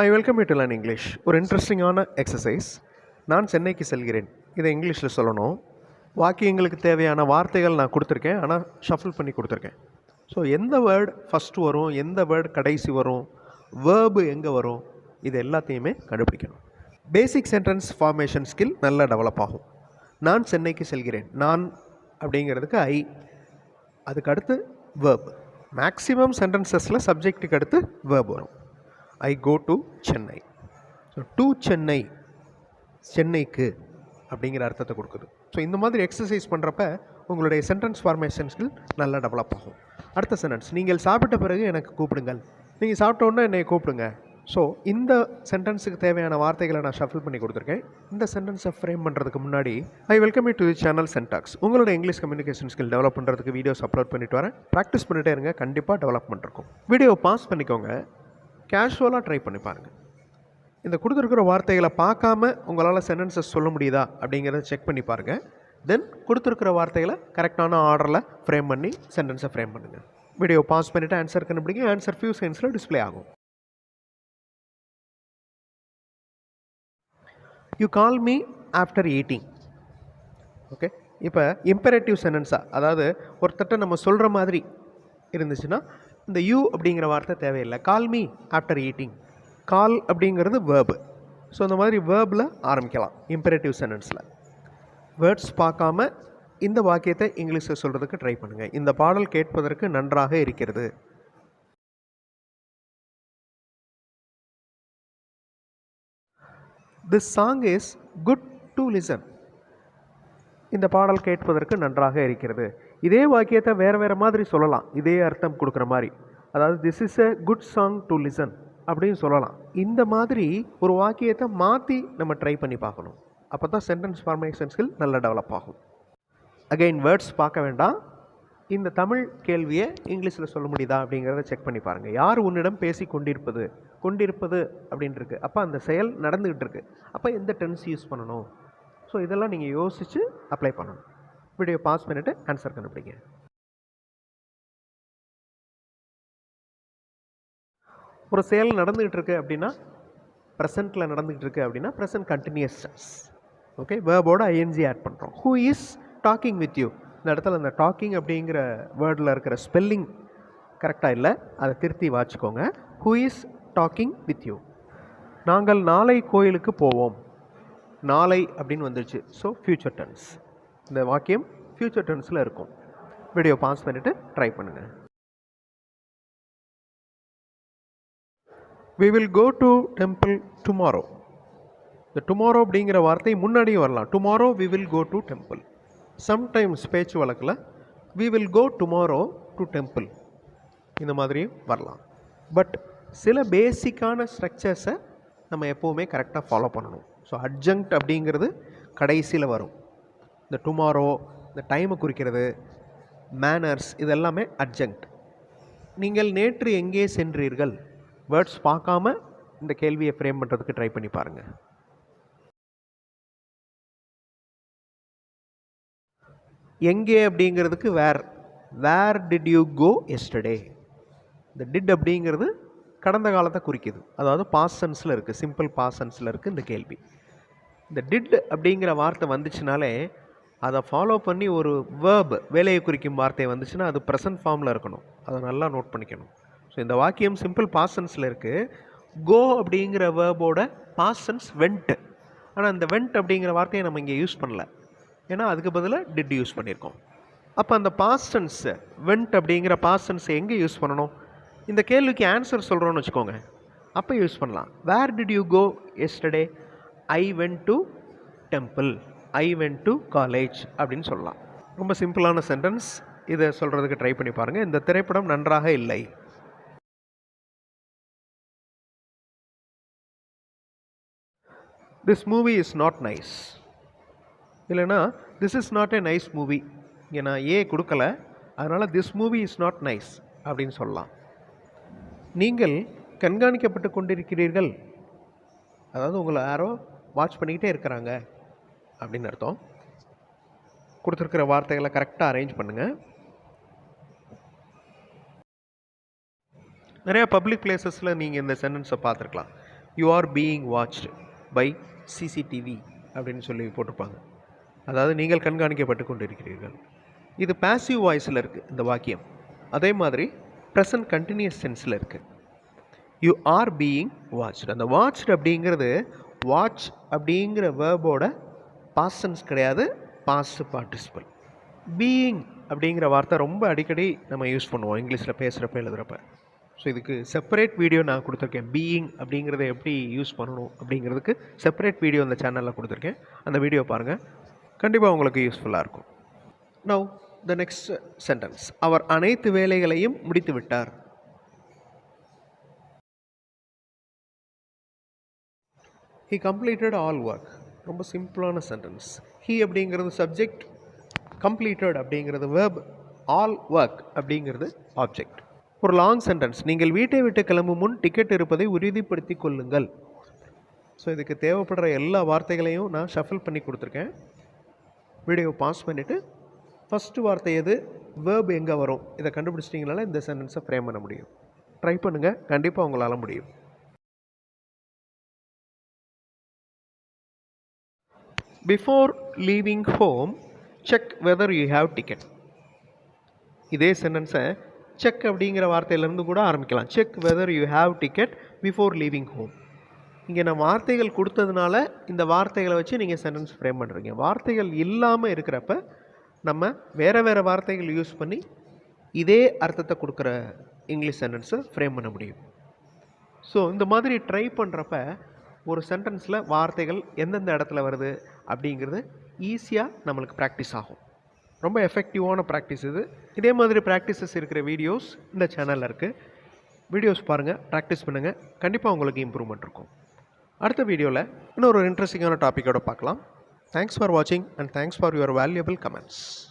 Hi welcome you to learn English ஒரு இன்ட்ரெஸ்டிங்கான exercise நான் சென்னைக்கு செல்கிறேன். இதை இங்கிலீஷில் சொல்லணும். வாக்கியங்களுக்கு தேவையான வார்த்தைகள் நான் கொடுத்துருக்கேன். ஆனால் ஷஃபிள் பண்ணி கொடுத்துருக்கேன். ஸோ எந்த வேர்டு ஃபஸ்ட்டு வரும்? எந்த வேர்டு கடைசி வரும்? வேர்பு எங்கே வரும்? இது எல்லாத்தையுமே கண்டுபிடிக்கணும். பேசிக் சென்டென்ஸ் ஃபார்மேஷன் ஸ்கில் நல்லா டெவலப் ஆகும். நான் சென்னைக்கு செல்கிறேன். நான் அப்படிங்கிறதுக்கு ஐ அதுக்கு அடுத்து வேர்ப் மேக்ஸிமம் சென்டென்சஸில் சப்ஜெக்ட்டுக்கு அடுத்து வேர்ப் வரும். I go to Chennai so to Chennai சென்னைக்கு அப்படிங்கிற அர்த்தத்தை கொடுக்குது. ஸோ இந்த மாதிரி எக்ஸசைஸ் பண்ணுறப்ப உங்களுடைய சென்டென்ஸ் ஃபார்மேஷன் ஸ்கில் நல்லா டெவலப் ஆகும். அடுத்த சென்டென்ஸ் நீங்கள் சாப்பிட்ட பிறகு எனக்கு கூப்பிடுங்கள். நீங்கள் சாப்பிட்டோன்னே என்னை கூப்பிடுங்க. ஸோ இந்த சென்டென்ஸுக்கு தேவையான வார்த்தைகளை நான் ஷஃபில் பண்ணி கொடுத்துருக்கேன். இந்த சென்டென்ஸை ஃப்ரேம் பண்ணுறதுக்கு முன்னாடி I welcome you to the channel syntax உங்களோட இங்கிலீஷ் கம்யூனிகேஷன் ஸ்கில் டெவலப் பண்ணுறதுக்கு வீடியோஸ் அப்லோட் பண்ணிட்டு வரேன். ப்ராக்டிஸ் பண்ணிட்டே இருங்க. கண்டிப்பாக டெவலப்மெண்ட் இருக்கும். வீடியோ பாஸ் பண்ணிக்கோங்க. கேஷுவலாக ட்ரை பண்ணி பாருங்கள் இந்த கொடுத்துருக்குற வார்த்தைகளை பார்க்காம உங்களால் சென்டென்சஸ் சொல்ல முடியுதா அப்படிங்கிறத செக் பண்ணி பாருங்கள் தென் கொடுத்துருக்குற வார்த்தைகளை கரெக்டான ஆர்டரில் ஃப்ரேம் பண்ணி சென்டென்ஸை ஃப்ரேம் பண்ணுங்கள் வீடியோ பாஸ் பண்ணிவிட்டு ஆன்சர் கண்டுபிடிங்க. ஆன்சர் ஃபியூ செகண்ட்ஸில் டிஸ்பிளே ஆகும். You call me after eating okay இப்போ இம்பரேட்டிவ் சென்டென்ஸாக அதாவது ஒருத்தட்ட நம்ம சொல்கிற மாதிரி இருந்துச்சுன்னா இந்த யூ அப்படிங்கிற வார்த்தை தேவையில்லை. Call me after eating call அப்படிங்கிறது வேர்பு ஸோ இந்த மாதிரி வேர்பில் ஆரம்பிக்கலாம். இம்பரேட்டிவ் சென்டென்ஸில் வேர்ட்ஸ் பார்க்காம இந்த வாக்கியத்தை இங்கிலீஷில் சொல்கிறதுக்கு ட்ரை பண்ணுங்கள் இந்த பாடல் கேட்பதற்கு நன்றாக இருக்கிறது. This song is good to listen இந்த பாடல் கேட்பதற்கு நன்றாக இருக்கிறது. இதே வாக்கியத்தை வேறு வேறு மாதிரி சொல்லலாம். இதே அர்த்தம் கொடுக்குற மாதிரி. அதாவது this is a good song to listen அப்படின்னு சொல்லலாம். இந்த மாதிரி ஒரு வாக்கியத்தை மாற்றி நம்ம ட்ரை பண்ணி பார்க்கணும். அப்போ தான் சென்டென்ஸ் ஃபார்மேஷன் ஸ்கில் நல்லா டெவலப் ஆகும். அகைன் வேர்ட்ஸ் பார்க்க வேண்டாம். இந்த தமிழ் கேள்வியை இங்கிலீஷில் சொல்ல முடியுதா அப்படிங்கிறத செக் பண்ணி பாருங்கள் யார் உன்னிடம் பேசி கொண்டிருப்பது? கொண்டிருப்பது அப்படின்ட்டுருக்கு அப்போ அந்த செயல் நடந்துக்கிட்டு இருக்கு. அப்போ எந்த டென்ஸ் யூஸ் பண்ணணும்? ஸோ இதெல்லாம் நீங்கள் யோசித்து அப்ளை பண்ணணும். வீடியோ பாஸ் பண்ணிவிட்டு ஆன்சர் கண்டுபிடிங்க. ஒரு செயல் நடந்துக்கிட்டு இருக்கு அப்படின்னா ப்ரெசண்ட்டில் நடந்துக்கிட்டு இருக்கு அப்படின்னா ப்ரெசன்ட் கண்டினியூஸ் டென்ஸ் ஓகே வேர்போட ஐஎன்ஜி ஆட் பண்ணுறோம் who is talking with you இந்த இடத்துல அந்த டாக்கிங் அப்படிங்கிற வேர்டில் இருக்கிற ஸ்பெல்லிங் கரெக்டாக இல்லை அதை திருத்தி வாச்சிக்கோங்க who is talking with you நாங்கள் நாளை கோயிலுக்கு போவோம். நாளை அப்படின்னு வந்துருச்சு. ஸோ ஃப்யூச்சர் டென்ஸ் இந்த வாக்கியம் ஃப்யூச்சர் டென்ஸில் இருக்கும். வீடியோ பாஸ் பண்ணிவிட்டு ட்ரை பண்ணுங்கள் we will go to temple tomorrow இந்த டுமாரோ அப்படிங்கிற வார்த்தை முன்னாடியும் வரலாம். Tomorrow we will go to temple sometimes பேச்சு வழக்கில் we will go tomorrow to temple இந்த மாதிரியும் வரலாம். பட் சில பேசிக்கான ஸ்ட்ரக்சர்ஸை நம்ம எப்போவுமே கரெக்டாக ஃபாலோ பண்ணணும். ஸோ அட்ஜங்க்ட் அப்படிங்கிறது கடைசியில் வரும். இந்த டுமாரோ இந்த டைமை குறிக்கிறது மேனர்ஸ் இதெல்லாமே அர்ஜென்ட் நீங்கள் நேற்று எங்கே சென்றீர்கள்? வேர்ட்ஸ் பார்க்காம இந்த கேள்வியை ஃப்ரேம் பண்ணுறதுக்கு ட்ரை பண்ணி பாருங்கள் எங்கே அப்படிங்கிறதுக்கு where where did you go yesterday இந்த டிட் அப்படிங்கிறது கடந்த காலத்தை குறிக்குது. அதாவது பாசன்ஸில் இருக்குது சிம்பிள் பாசன்ஸில் இருக்குது இந்த கேள்வி. இந்த டிட் அப்படிங்கிற வார்த்தை வந்துச்சுனாலே அதை ஃபாலோ பண்ணி ஒரு வேர்ப் வேலையை குறிக்கும் வார்த்தை வந்துச்சுன்னா அது ப்ரெசன்ட் ஃபார்மில் இருக்கணும். அதை நல்லா நோட் பண்ணிக்கணும். ஸோ இந்த வாக்கியம் சிம்பிள் பாசன்ஸில் இருக்குது கோ அப்படிங்கிற வேர்போட பாசன்ஸ் வெண்ட் ஆனால் இந்த வெண்ட் அப்படிங்கிற வார்த்தையை நம்ம இங்கே யூஸ் பண்ணல. ஏன்னா அதுக்கு பதிலாக டிட் யூஸ் பண்ணியிருக்கோம். அப்போ அந்த பாஸ்டன்ஸ் வெண்ட் அப்படிங்கிற பாஸ்டன்ஸ் எங்கே யூஸ் பண்ணணும்? இந்த கேள்விக்கு ஆன்சர் சொல்கிறோன்னு வச்சுக்கோங்க. அப்போ யூஸ் பண்ணலாம். Where did you go yesterday I went to temple I went to college அப்படின்னு சொல்லலாம். ரொம்ப சிம்பிளான சென்டென்ஸ் இதை சொல்கிறதுக்கு ட்ரை பண்ணி பாருங்கள் இந்த திரைப்படம் நன்றாக இல்லை. This movie is not nice இல்லைனா this is not a nice movie இங்கே நான் ஏ கொடுக்கல. அதனால் this movie is not nice அப்படின்னு சொல்லலாம். நீங்கள் கண்காணிக்கப்பட்டு கொண்டிருக்கிறீர்கள். அதாவது உங்களை யாரோ வாட்ச் பண்ணிக்கிட்டே இருக்கிறாங்க. அப்படின்னு அர்த்தம். கொடுத்துருக்கிற வார்த்தைகளை கரெக்டாக அரேஞ்ச் பண்ணுங்கள் நிறையா பப்ளிக் பிளேசஸில் நீங்கள் இந்த சென்டென்ஸை பார்த்துருக்கலாம். You are being watched by CCTV அப்படின்னு சொல்லி போட்டிருப்பாங்க. அதாவது நீங்கள் கண்காணிக்கப்பட்டு கொண்டு இருக்கிறீர்கள் இது பாசிவ் வாய்ஸில் இருக்குது இந்த வாக்கியம். அதே மாதிரி ப்ரெசன்ட் கண்டினியூஸ் சென்ஸில் இருக்குது யூ ஆர் பீயிங் வாட்ச்டு அந்த வாட்ச்டு அப்படிங்கிறது வாட்ச் அப்படிங்கிற வேர்போட பாசன்ஸ் கிடையாது பாஸ்ட் பார்ட்டிசிபல் பீயிங் அப்படிங்கிற வார்த்தை ரொம்ப அடிக்கடி நம்ம யூஸ் பண்ணுவோம் இங்கிலீஷில் பேசுகிறப்ப எழுதுகிறப்ப ஸோ இதுக்கு செப்பரேட் வீடியோ நான் கொடுத்துருக்கேன். பீயிங் அப்படிங்கிறத எப்படி யூஸ் பண்ணணும் அப்படிங்கிறதுக்கு செப்பரேட் வீடியோ அந்த சேனலில் கொடுத்துருக்கேன். அந்த வீடியோ பாருங்கள் கண்டிப்பாக உங்களுக்கு யூஸ்ஃபுல்லாக இருக்கும். நவ் த நெக்ஸ்ட் சென்டென்ஸ் அவர் அனைத்து வேலைகளையும் முடித்து விட்டார். ஹி கம்ப்ளீட்டட் ஆல் ஒர்க் ரொம்ப சிம்பிளான சென்டென்ஸ் ஹி அப்படிங்கிறது சப்ஜெக்ட் கம்ப்ளீட்டட் அப்படிங்கிறது வேர்ப் ஆல் ஒர்க் அப்படிங்கிறது ஆப்ஜெக்ட் ஒரு லாங் சென்டென்ஸ் நீங்கள் வீட்டை விட்டு கிளம்பும் முன் டிக்கெட் இருப்பதை உறுதிப்படுத்தி கொள்ளுங்கள். ஸோ இதுக்கு தேவைப்படுற எல்லா வார்த்தைகளையும் நான் ஷஃபில் பண்ணி கொடுத்துருக்கேன். வீடியோ பாஸ் பண்ணிவிட்டு ஃபஸ்ட்டு வார்த்தை எது? வேர்ப் எங்கே வரும்? இதை கண்டுபிடிச்சிட்டிங்கனால இந்த சென்டென்ஸை ஃப்ரேம் பண்ண முடியும். ட்ரை பண்ணுங்கள் கண்டிப்பாக உங்களால் முடியும். Before leaving home check whether you have ticket இதே சென்டென்ஸை செக் அப்படிங்கிற வார்த்தையிலேருந்து கூட ஆரம்பிக்கலாம். Check whether you have ticket before leaving home இங்கே நான் வார்த்தைகள் கொடுத்ததுனால இந்த வார்த்தைகளை வச்சு நீங்கள் சென்டென்ஸ் ஃப்ரேம் பண்ணுறீங்க வார்த்தைகள் இல்லாமல் இருக்கிறப்ப நம்ம வேறு வேறு வார்த்தைகள் யூஸ் பண்ணி இதே அர்த்தத்தை கொடுக்குற இங்கிலீஷ் சென்டென்ஸை ஃப்ரேம் பண்ண முடியும். ஸோ இந்த மாதிரி ட்ரை பண்ணுறப்ப ஒரு சென்டென்ஸில் வார்த்தைகள் எந்தெந்த இடத்துல வருது அப்படிங்கிறது ஈஸியாக நம்மளுக்கு ப்ராக்டிஸ் ஆகும். ரொம்ப எஃபெக்டிவான ப்ராக்டிஸ் இது. இதே மாதிரி ப்ராக்டிசஸ் இருக்கிற வீடியோஸ் இந்த சேனலில் இருக்குது வீடியோஸ் பாருங்கள் ப்ராக்டிஸ் பண்ணுங்கள் கண்டிப்பாக உங்களுக்கு இம்ப்ரூவ்மெண்ட் இருக்கும். அடுத்த வீடியோவில் இன்னொரு இன்ட்ரெஸ்டிங்கான டாப்பிக்கோட பார்க்கலாம். தேங்க்ஸ் ஃபார் வாட்சிங் and thanks for your valuable comments